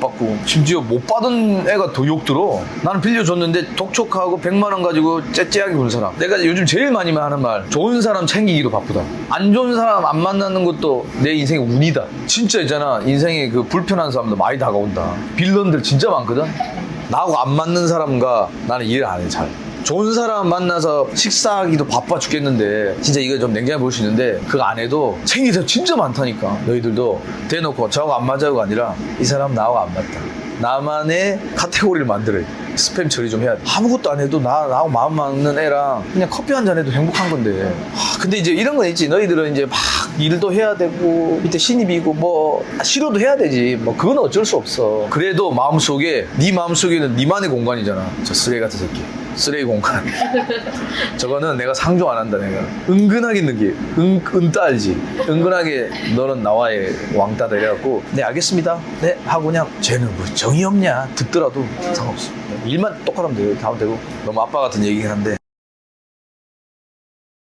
받고 심지어 못 받은 애가 더 욕 들어. 나는 빌려줬는데 독촉하고 100만 원 가지고 째째하게 구는 사람. 내가 요즘 제일 많이 하는 말 좋은 사람 챙기기도 바쁘다. 안 좋은 사람 안 만나는 것도 내 인생의 운이다. 진짜 있잖아. 인생에 그 불편한 사람도 많이 다가온다. 빌런들 진짜 많거든? 나하고 안 맞는 사람과 나는 일을 안 해 잘. 좋은 사람 만나서 식사하기도 바빠 죽겠는데 진짜 이거 좀 냉정해 볼 수 있는데 그거 안 해도 챙기서 진짜 많다니까. 너희들도 대놓고 저하고 안 맞아요가 아니라 이 사람 나하고 안 맞다. 나만의 카테고리를 만들어야 돼. 스팸 처리 좀 해야 돼. 아무것도 안 해도 나, 나하고 마음 맞는 애랑 그냥 커피 한 잔 해도 행복한 건데. 하, 근데 이제 이런 건 있지. 너희들은 이제 막 일도 해야 되고 밑에 신입이고 뭐 싫어도 해야 되지. 뭐 그건 어쩔 수 없어. 그래도 마음속에 네 마음속에는 네만의 공간이잖아. 저 쓰레기 같은 새끼. 쓰레기 공간. 저거는 내가 상종 안 한다 내가. 은근하게 느끼 은, 은따 알지? 은근하게 너는 나와의 왕따다 이래갖고 네 알겠습니다. 네 하고 그냥 쟤는 뭐 정이 없냐? 듣더라도 상관없어. 일만 똑바로 하면 이렇게 하면 되고. 너무 아빠 같은 얘기긴 한데